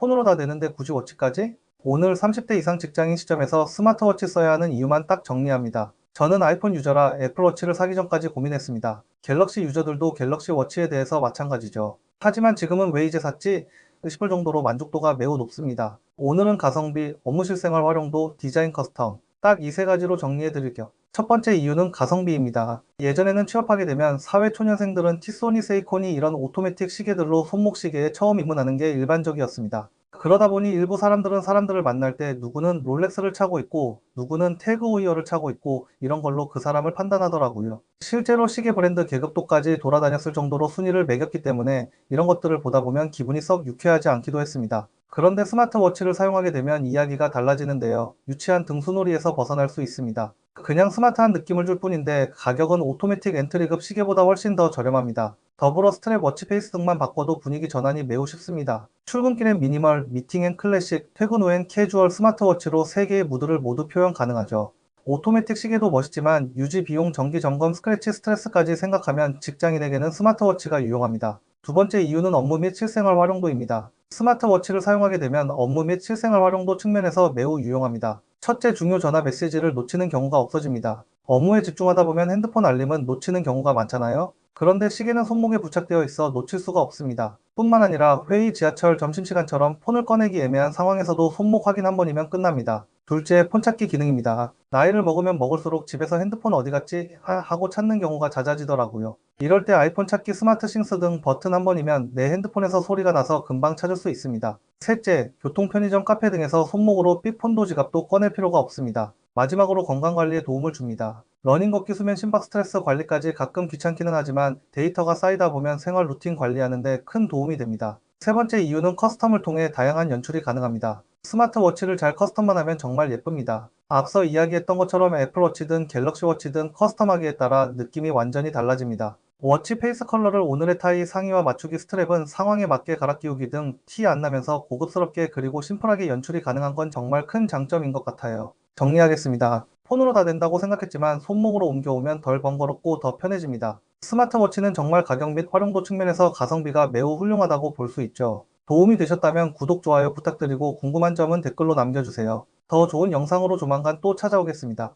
폰으로 다 되는데 굳이 워치까지? 오늘 30대 이상 직장인 시점에서 스마트워치 써야 하는 이유만 딱 정리합니다. 저는 아이폰 유저라 애플워치를 사기 전까지 고민했습니다. 갤럭시 유저들도 갤럭시 워치에 대해서 마찬가지죠. 하지만 지금은 왜 이제 샀지? 싶을 정도로 만족도가 매우 높습니다. 오늘은 가성비, 업무 실 생활 활용도, 디자인 커스텀 딱 이 세 가지로 정리해 드릴게요. 첫 번째 이유는 가성비입니다. 예전에는 취업하게 되면 사회 초년생들은 티소니, 세이코니 이런 오토매틱 시계들로 손목 시계에 처음 입문하는 게 일반적이었습니다. 그러다 보니 일부 사람들은 사람들을 만날 때 누구는 롤렉스를 차고 있고 누구는 태그 오이어를 차고 있고 이런 걸로 그 사람을 판단하더라고요. 실제로 시계 브랜드 계급도까지 돌아다녔을 정도로 순위를 매겼기 때문에 이런 것들을 보다 보면 기분이 썩 유쾌하지 않기도 했습니다. 그런데 스마트워치를 사용하게 되면 이야기가 달라지는데요. 유치한 등수놀이에서 벗어날 수 있습니다. 그냥 스마트한 느낌을 줄 뿐인데 가격은 오토매틱 엔트리급 시계보다 훨씬 더 저렴합니다. 더불어 스트랩 워치 페이스 등만 바꿔도 분위기 전환이 매우 쉽습니다. 출근길엔 미니멀, 미팅엔 클래식, 퇴근 후엔 캐주얼 스마트워치로 3개의 무드를 모두 표현 가능하죠. 오토매틱 시계도 멋있지만 유지 비용, 정기 점검, 스크래치, 스트레스까지 생각하면 직장인에게는 스마트워치가 유용합니다. 두 번째 이유는 업무 및 실생활 활용도입니다. 스마트워치를 사용하게 되면 업무 및 실생활 활용도 측면에서 매우 유용합니다. 첫째 중요 전화 메시지를 놓치는 경우가 없어집니다. 업무에 집중하다 보면 핸드폰 알림은 놓치는 경우가 많잖아요. 그런데 시계는 손목에 부착되어 있어 놓칠 수가 없습니다. 뿐만 아니라 회의, 지하철, 점심시간처럼 폰을 꺼내기 애매한 상황에서도 손목 확인 한 번이면 끝납니다. 둘째, 폰 찾기 기능입니다. 나이를 먹으면 먹을수록 집에서 핸드폰 어디 갔지? 하고 찾는 경우가 잦아지더라고요. 이럴 때 아이폰 찾기, 스마트 싱스 등 버튼 한 번이면 내 핸드폰에서 소리가 나서 금방 찾을 수 있습니다. 셋째, 교통, 편의점, 카페 등에서 손목으로 삑폰도 지갑도 꺼낼 필요가 없습니다. 마지막으로 건강관리에 도움을 줍니다. 러닝 걷기 수면 심박 스트레스 관리까지 가끔 귀찮기는 하지만 데이터가 쌓이다 보면 생활 루틴 관리하는데 큰 도움이 됩니다. 세 번째 이유는 커스텀을 통해 다양한 연출이 가능합니다. 스마트워치를 잘 커스텀만 하면 정말 예쁩니다. 앞서 이야기했던 것처럼 애플워치든 갤럭시워치든 커스텀하기에 따라 느낌이 완전히 달라집니다. 워치 페이스 컬러를 오늘의 타이 상의와 맞추기 스트랩은 상황에 맞게 갈아 끼우기 등 티 안 나면서 고급스럽게 그리고 심플하게 연출이 가능한 건 정말 큰 장점인 것 같아요. 정리하겠습니다. 폰으로 다 된다고 생각했지만 손목으로 옮겨오면 덜 번거롭고 더 편해집니다. 스마트워치는 정말 가격 및 활용도 측면에서 가성비가 매우 훌륭하다고 볼 수 있죠. 도움이 되셨다면 구독, 좋아요 부탁드리고 궁금한 점은 댓글로 남겨주세요. 더 좋은 영상으로 조만간 또 찾아오겠습니다.